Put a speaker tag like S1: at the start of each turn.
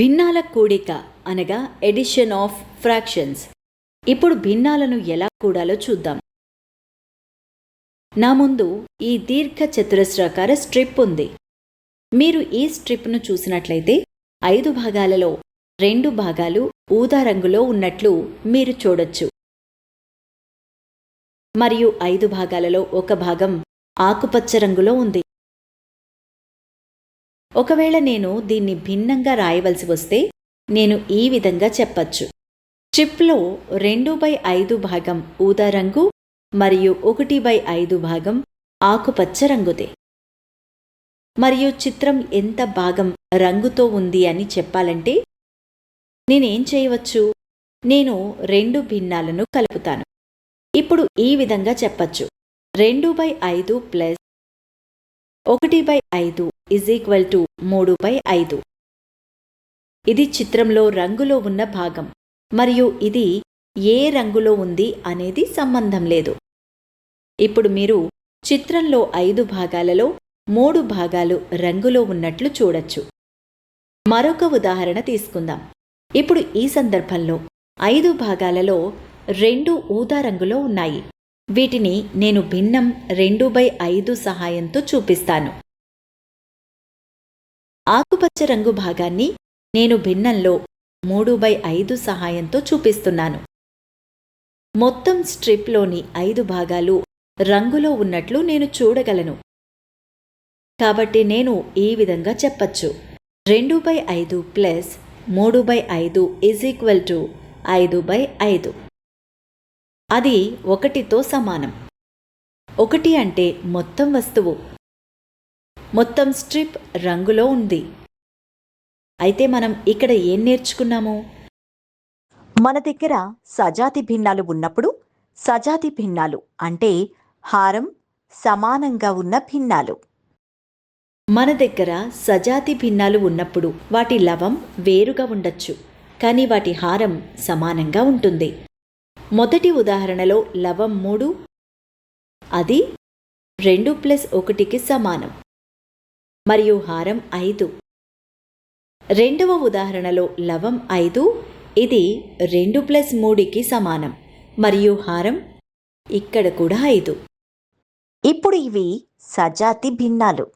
S1: భిన్నాల కూడిక అనగా edition of fractions ఇప్పుడు భిన్నాలను ఎలా కూడాలో చూద్దాం. నా ముందు ఈ దీర్ఘ చతురస్రాకార స్ట్రిప్ ఉంది. మీరు ఈ స్ట్రిప్ను చూసినట్లయితే ఐదు భాగాలలో రెండు భాగాలు ఊదా రంగులో ఉన్నట్లు మీరు చూడొచ్చు. మరియు ఐదు భాగాలలో ఒక భాగం ఆకుపచ్చ రంగులో ఉంది. ఒకవేళ నేను దీన్ని భిన్నంగా రాయవలసి వస్తే నేను ఈ విధంగా చెప్పచ్చు. చిప్లో రెండు బై ఐదు భాగం ఊదా రంగు మరియు ఒకటి బై ఐదు భాగం ఆకుపచ్చ రంగుదే. మరియు చిత్రం ఎంత భాగం రంగుతో ఉంది అని చెప్పాలంటే నేనేం చేయవచ్చు? నేను రెండు భిన్నాలను కలుపుతాను. ఇప్పుడు ఈ విధంగా చెప్పచ్చు. రెండు బై ఐదు ప్లస్ ఒకటి బై ఐదు ఇజ్ ఈక్వల్ టు మూడు బై ఐదు. ఇది చిత్రంలో రంగులో ఉన్న భాగం. మరియు ఇది ఏ రంగులో ఉంది అనేది సంబంధం లేదు. ఇప్పుడు మీరు చిత్రంలో ఐదు భాగాలలో మూడు భాగాలు రంగులో ఉన్నట్లు చూడొచ్చు. మరొక ఉదాహరణ తీసుకుందాం. ఇప్పుడు ఈ సందర్భంలో ఐదు భాగాలలో రెండు ఊదా రంగులో ఉన్నాయి. వీటిని నేను భిన్నం రెండు బై ఐదు సహాయంతో చూపిస్తాను. ఆకుపచ్చ రంగు భాగాన్ని నేను భిన్నంలో మూడు బై ఐదు సహాయంతో చూపిస్తున్నాను. మొత్తం స్ట్రిప్లోని ఐదు భాగాలు రంగులో ఉన్నట్లు నేను చూడగలను. కాబట్టి నేను ఈ విధంగా చెప్పచ్చు. రెండు బై ఐదు ప్లస్ మూడు బై ఐదు ఈజ్ ఈక్వల్ టు ఐదు బై ఐదు. అది ఒకటితో సమానం. ఒకటి అంటే మొత్తం వస్తువు. మొత్తం స్ట్రిప్ రంగులో ఉంది. అయితే మనం ఇక్కడ ఏం నేర్చుకున్నాము?
S2: మన దగ్గర సజాతి భిన్నాలు ఉన్నప్పుడు సజాతి భిన్నాలు అంటే హారం సమానంగా ఉన్న భిన్నాలు.
S1: మన దగ్గర సజాతి భిన్నాలు ఉన్నప్పుడు వాటి లవం వేరుగా ఉండొచ్చు. కానీ వాటి హారం సమానంగా ఉంటుంది. మొదటి ఉదాహరణలో లవం మూడు అది రెండు ప్లస్ ఒకటికి సమానం. మరియు హారం ఐదు. రెండవ ఉదాహరణలో లవం ఐదు ఇది రెండు ప్లస్ మూడుకి సమానం. మరియు హారం ఇక్కడ కూడా ఐదు.
S2: ఇప్పుడు ఇవి సజాతి భిన్నాలు.